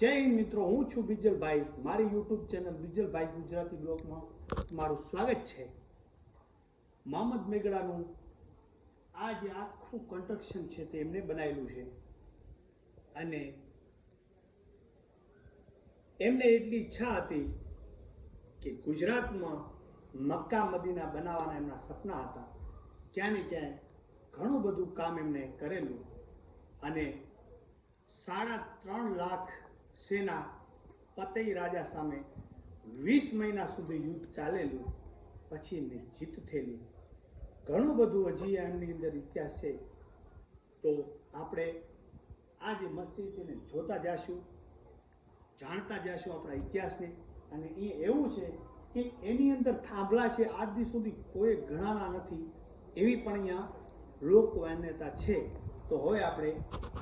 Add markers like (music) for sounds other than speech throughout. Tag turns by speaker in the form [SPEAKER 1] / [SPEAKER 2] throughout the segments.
[SPEAKER 1] જય હિન્દ મિત્રો, હું છું બીજલભાઈ. મારી યુટ્યુબ ચેનલ બીજલભાઈ ગુજરાતી બ્લોગમાં મારું સ્વાગત છે. મોહમ્મદ મેગડાનું આ જે આખું કન્સ્ટ્રક્શન છે તે એમને બનાવેલું છે. અને એમને એટલી ઈચ્છા હતી કે ગુજરાતમાં મક્કા, મદીના બનાવવાના એમના સપના હતા. ક્યાં ને ક્યાંય ઘણું બધું કામ એમણે કરેલું. અને સાડા ત્રણ લાખ સેના પતઈ રાજા સામે વીસ મહિના સુધી યુદ્ધ ચાલેલું. પછી એમની જીત થયેલી. ઘણું બધું હજી એમની અંદર ઇતિહાસ છે. તો આપણે આ જે મસ્જિદ એને જોતા જશું, જાણતા જશું આપણા ઇતિહાસને. અને એ એવું છે કે એની અંદર થાંભલા છે. આજ દિવસ સુધી કોઈ ગણાના નથી. એવી પણ અહીંયા લોક માન્યતા છે. તો હવે આપણે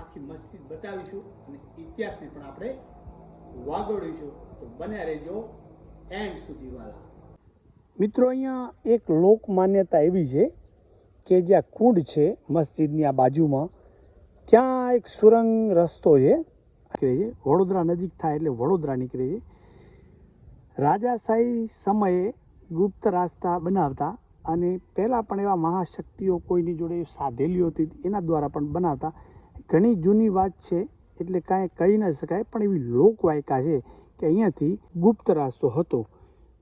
[SPEAKER 1] આખી મસ્જિદ બતાવીશું અને ઇતિહાસને પણ આપણે વાગોડીશું તો બન્યા રહેજો એન્ડ સુધી વાલા. મિત્રો, અહીંયા એક લોક માન્યતા એવી છે કે જ્યાં કુંડ છે મસ્જિદની આ બાજુમાં, ત્યાં એક સુરંગ રસ્તો છે. નીકળે છે. વડોદરા નજીક થાય એટલે વડોદરા નીકળે છે. રાજાશાહી સમયે ગુપ્ત રાસ્તા બનાવતા અને પહેલાં પણ એવા મહાશક્તિઓ કોઈની જોડે સાધેલી હતી, એના દ્વારા પણ બનાવતા. ઘણી જૂની વાત છે, એટલે કાંઈ કહી ન શકાય, પણ એવી લોકવાયકા છે કે અહીંયાથી ગુપ્ત રાસ્તો હતો.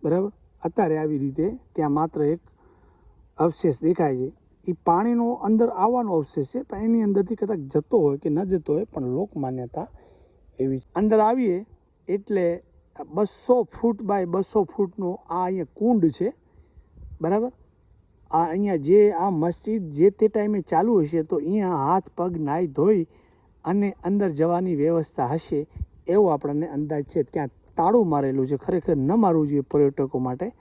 [SPEAKER 1] બરાબર? અત્યારે આવી રીતે ત્યાં માત્ર એક અવશેષ દેખાય છે. એ પાણીનો અંદર આવવાનો અવશેષ છે, પણ એની અંદરથી કદાચ જતો હોય કે ન જતો હોય, પણ લોક માન્યતા એવી. અંદર આવીએ, એટલે બસો ફૂટ બાય બસો ફૂટનો આ અહીંયા કુંડ છે. બરાબર? આ અહીંયા જે આ મસ્જિદ જે તે ટાઈમે ચાલુ હશે તો અહીંયા હાથ પગ નાહી ધોઈ અને અંદર જવાની વ્યવસ્થા હશે એવો આપણને અંદાજ છે. ત્યાં તાળું મારેલું છે. ખરેખર ન મારવું જોઈએ પર્યટકો માટે.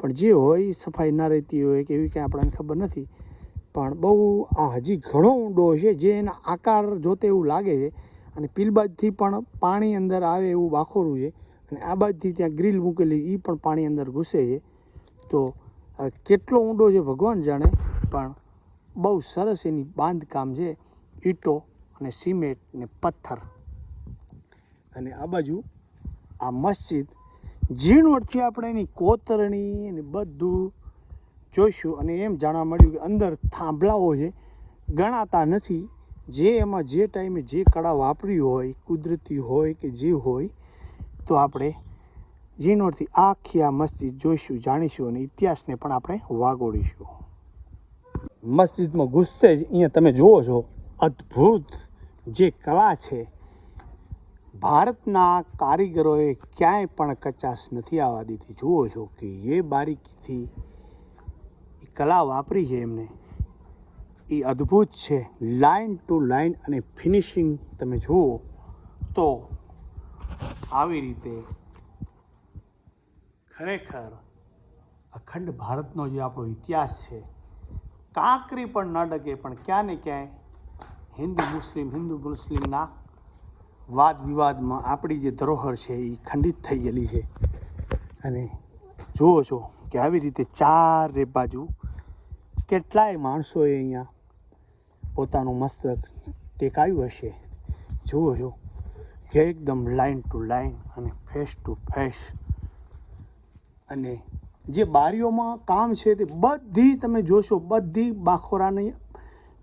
[SPEAKER 1] પણ જે હોય સફાઈ ના રહેતી હોય કે એવી કાંઈ આપણને ખબર નથી. પણ બહુ આ હજી ઘણો ઊંડો છે જે એના આકાર જોતે એવું લાગે છે. અને પીલબાજથી પણ પાણી અંદર આવે એવું વાખોરું છે. અને આ બાજથી ત્યાં ગ્રીલ મૂકેલી એ પણ પાણી અંદર ઘૂસે છે. તો કેટલો ઊંડો છે ભગવાન જાણે, પણ બહુ સરસ એની બાંધકામ છે, ઈંટો અને સિમેન્ટ ને પથ્થર. અને આ બાજુ, આ મસ્જિદ, ઝીણવટથી આપણે એની કોતરણી અને બધું જોઈશું અને એમ જાણવા મળ્યું કે અંદર થાંભલાઓ છે. ગણાતા નથી. જે એમાં જે ટાઈમે જે કળા વાપરી હોય, કુદરતી હોય કે જે હોય, તો આપણે ઝીણવટથી આખી આ મસ્જિદ જોઈશું, જાણીશું અને ઇતિહાસને પણ આપણે વાગોડીશું. મસ્જિદમાં ઘૂસતે જ અહીંયા તમે જુઓ છો, અદ્ભુત જે કલા છે. ભારતના કારીગરોએ ક્યાંય પણ કચાશ નથી આવવા દીધી. જુઓ છો કે એ બારીકીથી કલા વાપરી છે એમને. એ અદ્ભુત છે. લાઇન ટુ લાઇન અને ફિનિશિંગ તમે જુઓ તો આવી રીતે ખરેખર અખંડ ભારતનો જે આપણો ઇતિહાસ છે, કાંકરી પણ ન ડગે પણ ક્યાં ને ક્યાંય હિન્દુ, મુસ્લિમ, હિન્દુ, મુસ્લિમના વાદ વિવાદમાં આપણી જે ધરોહર છે એ ખંડિત થઈ ગયેલી છે. અને જુઓ છો કે આવી રીતે ચારે બાજુ કેટલાય માણસોએ અહીંયા પોતાનું મસ્તક ટેકાયું હશે. જુઓ છો કે એકદમ લાઈન ટુ લાઈન અને ફેસ ટુ ફેસ અને જે બારીઓમાં કામ છે તે બધી તમે જોશો, બધી બાખોરાની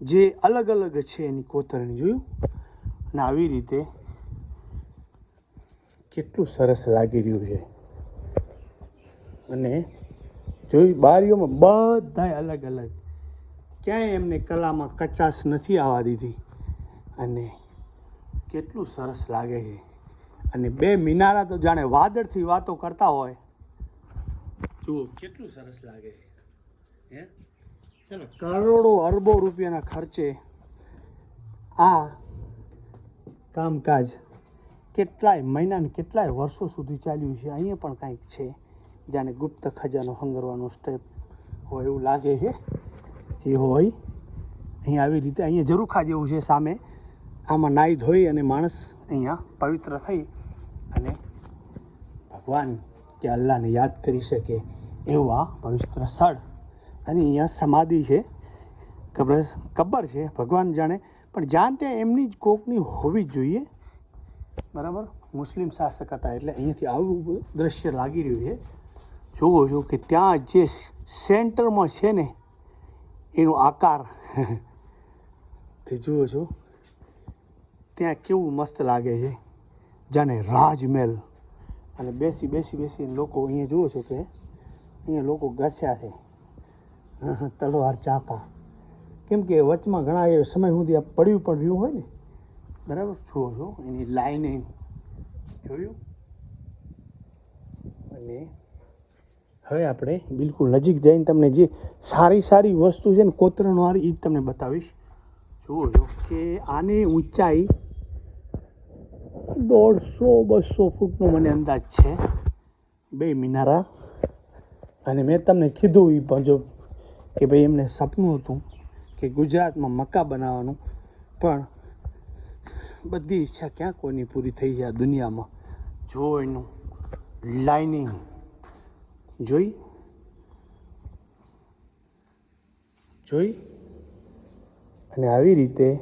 [SPEAKER 1] જે અલગ અલગ છે એની કોતરણી જોયું? અને આવી રીતે કેટલું સરસ લાગી રહ્યું છે. અને જોયું, બારીઓમાં બધાય અલગ અલગ. ક્યાંય એમને કલામાં કચાશ નથી આવવા દીધી. અને કેટલું સરસ લાગે છે. અને બે મિનારા તો જાણે વાદળથી વાતો કરતા હોય. જુઓ, કેટલું સરસ લાગે. હે? ચાલો. કરોડો અરબો રૂપિયાના ખર્ચે આ કામકાજ કેટલાય મહિનાને કેટલાય વર્ષો સુધી ચાલ્યું છે. અહીંયા પણ કાંઈક છે, જાણે ગુપ્ત ખજાનો હંગરવાનો સ્ટેપ હોય એવું લાગે છે. જે હોય અહીંયા આવી રીતે અહીંયા જરૂખા જેવું છે સામે. આમાં નાહી ધોઈ અને માણસ અહીંયા પવિત્ર થઈ અને ભગવાન કે અલ્લાહને યાદ કરી શકે એવું આ પવિત્ર સ્થળ. અને અહીંયા સમાધિ છે, કબર કબર છે, ભગવાન જાણે. પણ જ્યાં ત્યાં એમની જ કોકની હોવી જ જોઈએ. બરાબર? મુસ્લિમ શાસક હતા, એટલે અહીંયાથી આવું દ્રશ્ય લાગી રહ્યું છે. જુઓ છો કે ત્યાં જે સેન્ટરમાં છે ને, એનો આકાર. તે જુઓ છો ત્યાં કેવું મસ્ત લાગે છે. જાણે રાજમહેલ. અને બેસી બેસી બેસી લોકો અહીંયા જુઓ છો કે અહીંયા લોકો ઘસ્યા છે. તલવાર ચાકા. કેમ કે વચમાં ઘણા એ સમય સુધી આ પડ્યું પણ રહ્યું હોય ને. બરાબર? જુઓ છો, એની લાઈને જોયું? અને હવે આપણે બિલકુલ નજીક જઈને તમને જે સારી સારી વસ્તુ છે ને, કોતરણવાળી એ જ તમને બતાવીશ. જુઓ છો કે આની ઊંચાઈ દોઢસો, બસો ફૂટનો મને અંદાજ છે. બે મિનારા. અને મેં તમને કીધું એ જો કે ભાઈ એમને સપનું હતું કે ગુજરાતમાં મક્કા બનાવવાનું. પણ બધી ઈચ્છા ક્યાં કોઈની પૂરી થઈ આ દુનિયામાં? જો એનું લાઇનિંગ જોઈ? જોઈ? અને આવી રીતે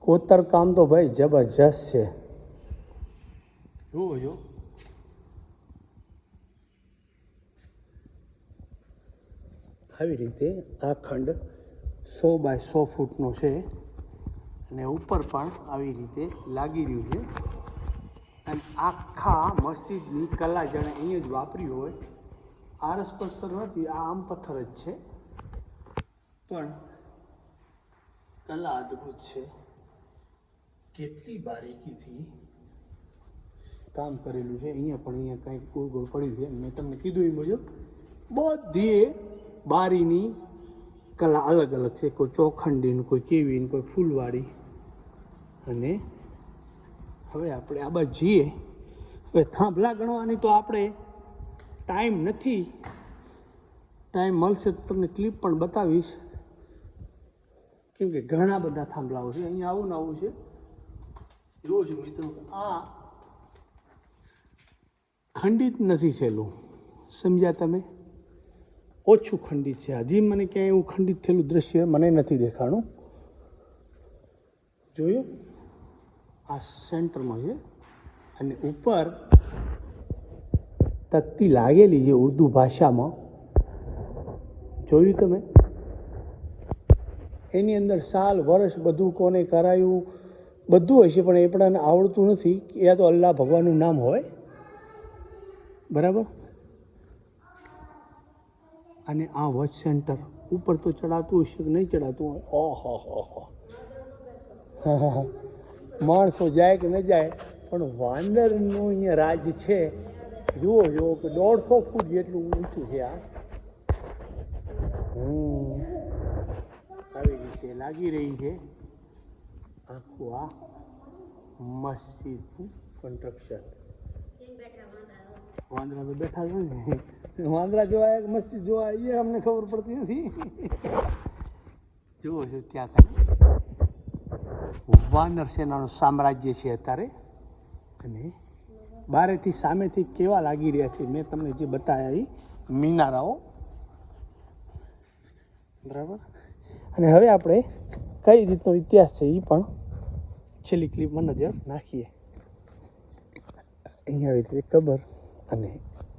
[SPEAKER 1] કોતર કામ તો ભાઈ જબરજસ્ત છે. જુઓ જો આવી રીતે આ ખંડ સો બાય સો ફૂટનો છે અને ઉપર પણ આવી રીતે લાગી રહ્યું છે. અને આખા મસ્જિદની કલા જાણે અહીંયા જ વાપરી હોય આરસ પથ્થર નથી, આ આમ પથ્થર જ છે. પણ કલા અદ્ભુત છે. કેટલી બારીકીથી કામ કરેલું છે. અહીંયા પણ અહીંયા કંઈક ગોળ ગોળ પડ્યું છે. મેં તમને કીધું એ મુજબ બધી બારીની કલા અલગ અલગ છે. કોઈ ચોખંડીને, કોઈ કેવીને, કોઈ ફૂલવાળી. અને હવે આપણે આ બાજુ જઈએ. હવે થાંભલા ગણવાની તો આપણે ટાઈમ નથી. ટાઈમ મળશે તો તમને ક્લિપ પણ બતાવીશ. કેમ કે ઘણા બધા થાંભલાઓ છે. અહીંયા આવું ને આવું છે. જુઓ છો મિત્રો. આ ખંડિત નથી થયેલું. સમજ્યા તમે? ઓછું ખંડિત છે. હજી મને ક્યાંય એવું ખંડિત થયેલું દ્રશ્ય મને નથી દેખાણું. જોયું? આ સેન્ટરમાં છે. અને ઉપર તકતી લાગેલી છે ઉર્દુ ભાષામાં. જોયું તમે? એની અંદર સાલ, વર્ષ બધું કોને કરાયું? બધું હશે, પણ એ પણ આવડતું નથી. યા તો અલ્લાહ ભગવાનનું નામ હોય. બરાબર? અને આ વોચ સેન્ટર ઉપર તો ચડાતું હશે કે નહીં ચડાતું હોય? ઓહો હો હો (laughs) માણસો જાય કે ન જાય, પણ વાનરનું અહીંયા રાજ છે. જુઓ જુઓ કે દોઢસો ફૂટ જેટલું ઊંચું છે આ. આવી રીતે લાગી રહી છે આખું આ મસ્જિદનું કન્સ્ટ્રક્શન વાંદરા તો બેઠા જ હોય ને વાંદરા જોવા એક મસ્જિદ જોવા, એ અમને ખબર પડતી નથી. જુઓ છો ત્યાં કાંઈ વાનર સેનાનું સામ્રાજ્ય છે અત્યારે. અને બારેથી સામેથી કેવા લાગી રહ્યા છે મેં તમને જે બતાવ્યા એ મિનારાઓ. બરાબર? અને હવે આપણે કઈ રીતનો ઇતિહાસ છે એ પણ છેલ્લી ક્લિપમાં નજર નાખીએ. અહીંયા આવી રીતે કબર અને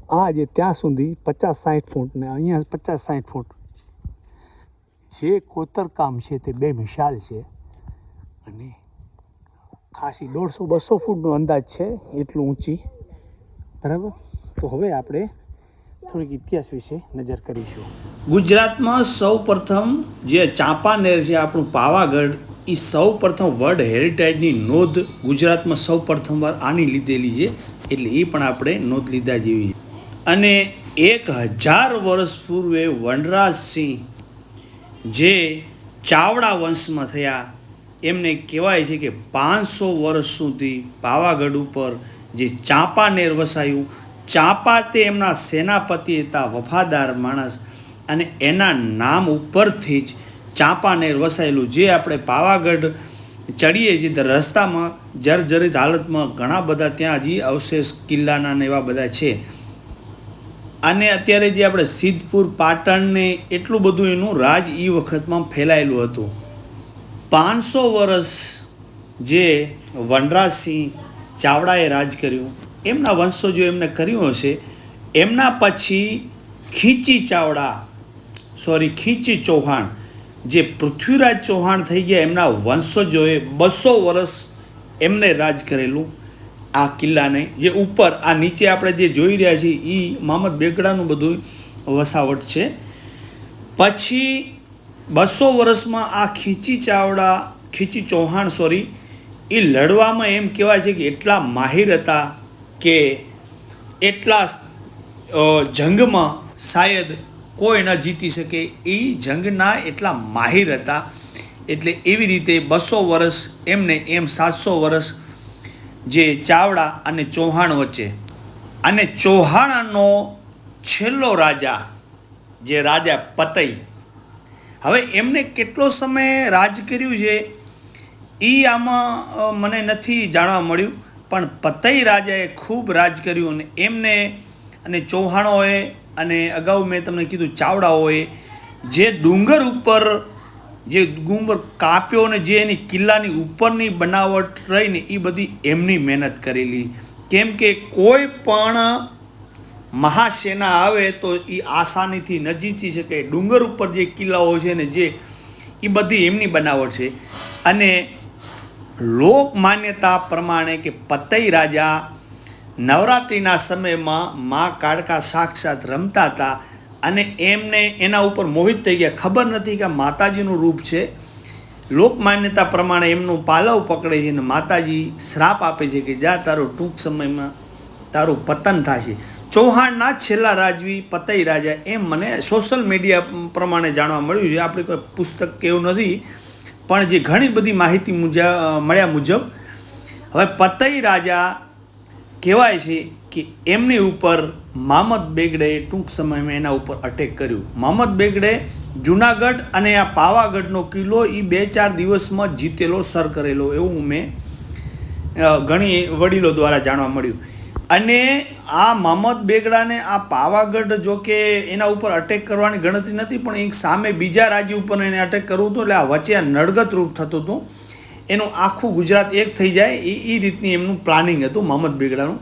[SPEAKER 1] આ જે ત્યાં સુધી પચાસ સાઠ ફૂટ ને અહીંયા પચાસ સાઠ ફૂટ જે કોતરકામ છે તે બે મિશાલ છે. અને ખાસી દોઢસો, બસો ફૂટનો અંદાજ છે એટલું ઊંચી. બરાબર? તો હવે આપણે થોડીક ઇતિહાસ વિશે નજર કરીશું.
[SPEAKER 2] ગુજરાતમાં સૌ પ્રથમ જે ચાંપાનેર છે આપણું પાવાગઢ એ સૌ પ્રથમ વર્લ્ડ હેરિટેજની નોંધ ગુજરાતમાં સૌ પ્રથમવાર આની લીધેલી છે. એટલે એ પણ આપણે નોંધ લીધા જેવી અને એક હજાર વર્ષ પૂર્વે વનરાજસિંહ જે ચાવડા વંશમાં થયા, એમને કહેવાય છે કે પાંચસો વર્ષ સુધી પાવાગઢ ઉપર જે ચાંપાનેર વસાયું, ચાંપા તે એમના સેનાપતિ હતા, વફાદાર માણસ અને એના નામ ઉપરથી જ ચાંપાનેર વસાયેલું, જે આપણે પાવાગઢ ચડીએ છીએ તો રસ્તામાં જર્જરિત હાલતમાં ઘણા બધા ત્યાં હજી અવશેષ કિલ્લાના ને એવા બધા છે. અને અત્યારે જે આપણે સિદ્ધપુર પાટણને એટલું બધું એનું રાજ એ વખતમાં ફેલાયેલું હતું. પાંચસો વર્ષ જે વનરાજસિંહ ચાવડાએ રાજ કર્યું, એમના વંશજો એમને કર્યું હશે, એમના પછી ખીચી ચાવડા સોરી ખીચી ચૌહાણ જે પૃથ્વીરાજ ચૌહાણ થઈ ગયા, એમના વંશજોએ બસો વર્ષ એમને રાજ કરેલું આ કિલ્લાને, જે ઉપર, આ નીચે આપણે જે જોઈ રહ્યા છીએ એ મોહમ્મદ બેગડાનું બધું વસાવટ છે. પછી બસો વર્ષમાં આ ખીચી ચાવડા, ખીચી ચૌહાણ, સોરી એ લડવામાં એમ કહેવાય છે કે એટલા માહિર હતા કે એટલા જંગમાં શાયદ કોઈ ન જીતી શકે. એ જંગના એટલા માહિર હતા. એટલે એવી રીતે બસો વર્ષ એમને એમ સાતસો વર્ષ જે ચાવડા અને ચૌહાણ વચ્ચે. અને ચૌહાણનો છેલ્લો રાજા, જે રાજા પતઈ. હવે એમને કેટલો સમય રાજ કર્યું છે? એ આમાં મને નથી જાણવા મળ્યું. પણ પતઈ રાજાએ ખૂબ રાજ કર્યું અને એમને અને ચૌહાણોએ અને અગાઉ મેં તમને કીધું ચાવડાઓએ જે ડુંગર ઉપર, જે ડુંગર કાપ્યો ને જે એની કિલ્લાની ઉપરની બનાવટ રહીને એ બધી એમની મહેનત કરેલી. કેમ કે કોઈ પણ મહાસેના આવે તો એ આસાનીથી ન જીતી શકે. ડુંગર ઉપર જે કિલ્લાઓ છે ને જે એ બધી એમની બનાવટ છે. અને લોક માન્યતા પ્રમાણે કે પતઈ રાજા નવરાત્રિના સમયમાં મા કાળકા સાક્ષાત રમતા હતા અને એમને એના ઉપર મોહિત થઈ ગયા. ખબર નથી કે માતાજીનું રૂપ છે. લોકમાન્યતા પ્રમાણે એમનું પાલવ પકડે છે અને માતાજી શ્રાપ આપે છે કે જા તારું ટૂંક સમયમાં તારું પતન થશે. ચૌહાણના છેલ્લા રાજવી પતઈ રાજા એમ મને સોશિયલ મીડિયા પ્રમાણે જાણવા મળ્યું છે. આપણે કોઈ પુસ્તક કે એવું નથી, પણ જે ઘણી બધી માહિતી મુજબ મળ્યા મુજબ, હવે પતઈ રાજા કહેવાય છે કે એમની ઉપર મામદ બેગડેએ ટૂંક સમયમાં એના ઉપર અટેક કર્યું. મામદ બેગડે જુનાગઢ અને આ પાવાગઢનો કિલ્લો એ બે ચાર દિવસમાં જીતેલો, સર કરેલો એવું મેં ઘણી વડીલો દ્વારા જાણવા મળ્યું. અને આ મોહમ્મદ બેગડાને આ પાવાગઢ જો કે એના ઉપર અટેક કરવાની ગણતરી નથી, પણ એક સામે બીજા રાજ્ય ઉપર એને અટેક કરવું હતું, એટલે આ વચ્ચે નડગત રૂપ થતું હતું. એનું આખું ગુજરાત એક થઈ જાય, એ એ રીતની એમનું પ્લાનિંગ હતું મહમદ બેગડાનું.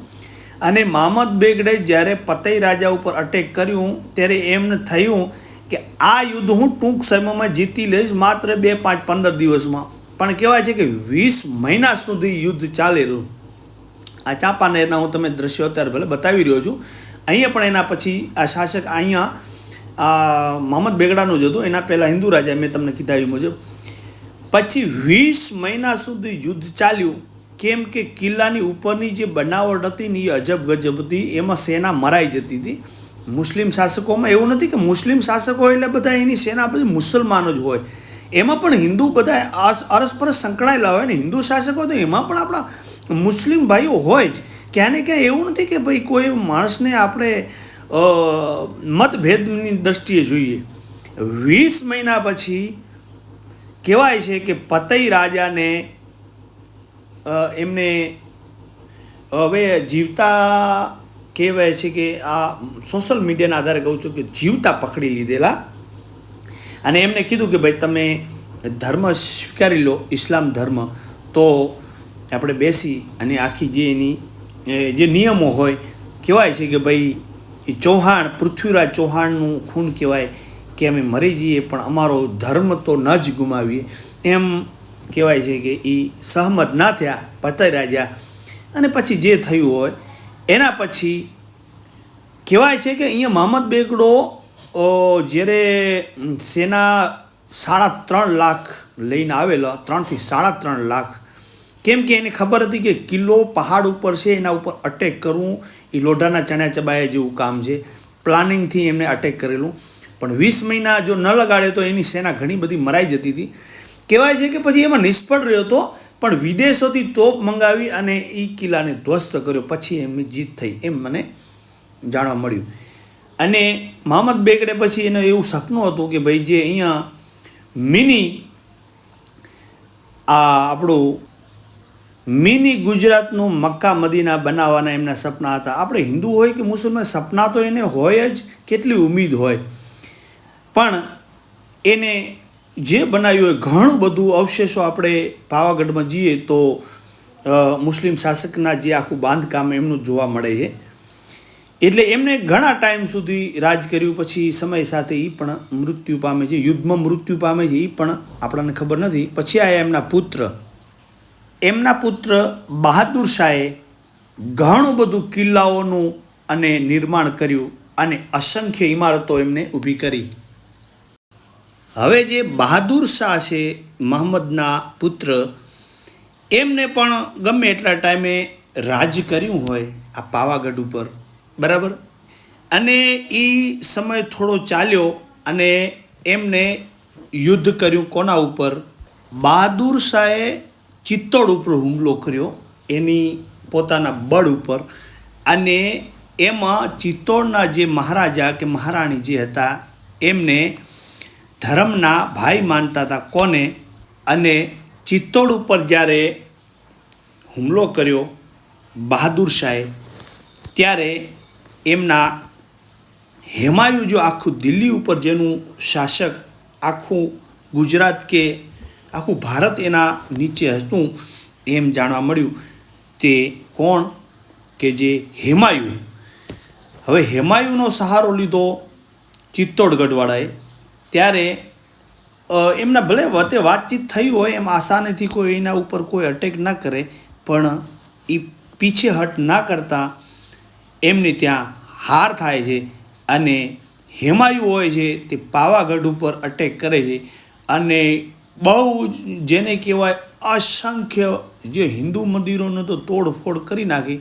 [SPEAKER 2] અને મહમદ બેગડે જ્યારે પતઈ રાજા ઉપર અટેક કર્યું, ત્યારે એમને થયું કે આ યુદ્ધ હું ટૂંક સમયમાં જીતી લઈશ, માત્ર બે પાંચ પંદર દિવસમાં. પણ કહેવાય છે કે વીસ મહિના સુધી યુદ્ધ ચાલેલું. આ ચાંપાનેરના હું તમે દ્રશ્યો અત્યારે ભલે બતાવી રહ્યો છું. અહીંયા પણ એના પછી આ શાસક અહીંયા, આ મોહમ્મદ બેગડાનું જ હતું. એના પહેલાં હિન્દુ રાજા મેં તમને કીધા એ મુજબ. પછી વીસ મહિના સુધી યુદ્ધ ચાલ્યું. કેમ કે કિલ્લાની ઉપરની જે બનાવટ હતી ને એ અજબ ગજબ હતી. એમાં સેના મરાઈ જતી હતી. મુસ્લિમ શાસકોમાં એવું નથી કે મુસ્લિમ શાસકો એટલે બધા એની સેના બધી મુસલમાનો જ હોય. એમાં પણ હિન્દુ બધા અરસપરસ સંકળાયેલા હોય ને હિન્દુ શાસકો તો એમાં પણ આપણા મુસ્લિમ ભાઈઓ હોય જ. ક્યાં ને ક્યાં એવું નથી કે ભાઈ કોઈ માણસને આપણે મતભેદની દ્રષ્ટિએ જોઈએ. વીસ મહિના પછી કહેવાય છે કે પતઈ રાજાને એમને હવે જીવતા કહેવાય છે કે આ સોશિયલ મીડિયાના આધારે કહું છું કે જીવતા પકડી લીધેલા. અને એમને કીધું કે ભાઈ તમે ધર્મ સ્વીકારી લો, ઇસ્લામ ધર્મ, તો આપણે બેસી અને આખી જે એની જે નિયમો હોય, કહેવાય છે કે ભાઈ એ ચૌહાણ, પૃથ્વીરાજ ચૌહાણનું ખૂન કહેવાય. કે અમે મરી જઈએ, પણ અમારો ધર્મ તો ન જ ગુમાવીએ. એમ કહેવાય છે કે એ સહમત ના થયા પતઈ રાજા અને પછી જે થયું હોય, એના પછી કહેવાય છે કે અહીંયા મોહમ્મદ બેગડો જ્યારે સેના સાડા ત્રણ લાખ લઈને આવેલો ત્રણથી સાડા ત્રણ લાખ. કેમ કે એને ખબર હતી કે કિલ્લો પહાડ ઉપર છે, એના ઉપર અટેક કરવું. એ લોઢાના ચણ્યા ચબાયા જેવું કામ છે. પ્લાનિંગથી એમને અટેક કરેલું. પણ વીસ મહિના જો ન લગાડે તો એની સેના ઘણી બધી મરાઈ જતી હતી. કહેવાય છે કે પછી એમાં નિષ્ફળ રહ્યો હતો, પણ વિદેશોથી તોપ મંગાવી અને એ કિલ્લાને ધ્વસ્ત કર્યો. પછી એમની જીત થઈ એમ મને જાણવા મળ્યું. અને મોહમ્મદ બેગડે પછી એનું એવું સપનું હતું કે ભાઈ જે અહીંયા મિની, આ આપણું મિની ગુજરાતનું મક્કા મદીના બનાવવાના એમના સપના હતા. આપણે હિન્દુ હોય કે મુસલમાન, સપના તો એને હોય જ, કેટલી ઉમ્મીદ હોય. પણ એને જે બનાવ્યું હોય, ઘણું બધું અવશેષો આપણે પાવાગઢમાં જઈએ તો મુસ્લિમ શાસકના જે આખું બાંધકામ એમનું જોવા મળે છે. એટલે એમને ઘણા ટાઈમ સુધી રાજ કર્યું, પછી સમય સાથે એ પણ મૃત્યુ પામે છે, યુદ્ધમાં મૃત્યુ પામે છે એ પણ આપણને ખબર નથી. પછી આ એમના પુત્ર એમના પુત્ર બહાદુર શાહે ઘણું બધું કિલ્લાઓનું અને નિર્માણ કર્યું અને અસંખ્ય ઇમારતો એમને ઊભી કરી. હવે જે બહાદુર શાહ છે મહમ્મદના પુત્ર, એમને પણ ગમે એટલા ટાઈમે રાજ કર્યું હોય આ પાવાગઢ ઉપર. બરાબર? અને એ સમય થોડો ચાલ્યો અને એમને યુદ્ધ કર્યું કોના ઉપર? બહાદુર શાહે ચિત્તોડ ઉપર હુમલો કર્યો, એની પોતાના બળ ઉપર. અને એમાં ચિત્તોડના જે મહારાજા કે મહારાણી જે હતા, એમને ધર્મના ભાઈ માનતા હતા કોને? અને ચિત્તોડ ઉપર જ્યારે હુમલો કર્યો બહાદુર શાહે, ત્યારે એમના હેમાયુ જો આખું દિલ્હી ઉપર જેનું શાસક આખું ગુજરાત કે આખું ભારત એના નીચે હતું એમ જાણવા મળ્યું તે કોણ કે જે હેમાયુ? હવે હેમાયુનો સહારો લીધો ચિત્તોડગઢવાળાએ. ત્યારે એમના ભલે વતે વાતચીત થઈ હોય, એમ આસાનીથી કોઈ એના ઉપર કોઈ અટેક ના કરે, પણ એ પીછેહટ ના કરતાં એમની ત્યાં હાર થાય છે અને હેમાયુ હોય છે તે પાવાગઢ ઉપર અટેક કરે છે. અને બહુ જ જેને કહેવાય અસંખ્ય, જે હિન્દુ મંદિરોને તો તોડફોડ કરી નાખી,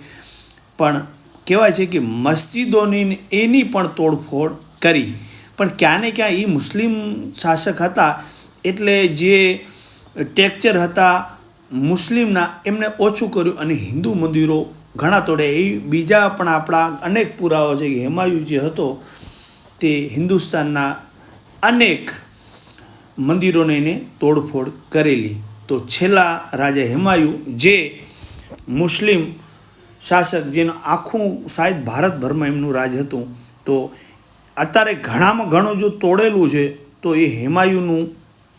[SPEAKER 2] પણ કહેવાય છે કે મસ્જિદોની એની પણ તોડફોડ કરી. પણ ક્યાં ને ક્યાં એ મુસ્લિમ શાસક હતા, એટલે જે ટેક્ચર હતા મુસ્લિમના, એમને ઓછું કર્યું અને હિન્દુ મંદિરો ઘણા તોડે. એ બીજા પણ આપણા અનેક પુરાવો છે કે હેમાયુ જે હતો, તે હિન્દુસ્તાનના અનેક મંદિરોને એને તોડફોડ કરેલી. તો છેલ્લા રાજા હેમાયુ જે મુસ્લિમ શાસક જેનું આખું શાયદ ભારતભરમાં એમનું રાજ હતું, તો અત્યારે ઘણામાં ઘણું જો તોડેલું છે, તો એ હેમાયુનું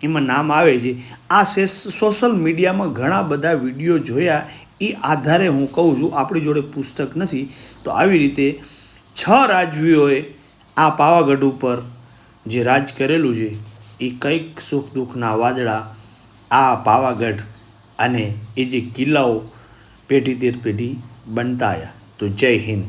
[SPEAKER 2] એમાં નામ આવે છે. આ સોશિયલ મીડિયામાં ઘણા બધા વીડિયો જોયા, એ આધારે હું કહું છું, આપણી જોડે પુસ્તક નથી. તો આવી રીતે છ રાજવીઓએ આ પાવાગઢ ઉપર જે રાજ કરેલું છે, એ કંઈક સુખ દુઃખના વાદળા આ પાવાગઢ અને એ જે કિલ્લાઓ પેઢી દેર પેઢી બનતા આવ્યા તો જય હિન્દ.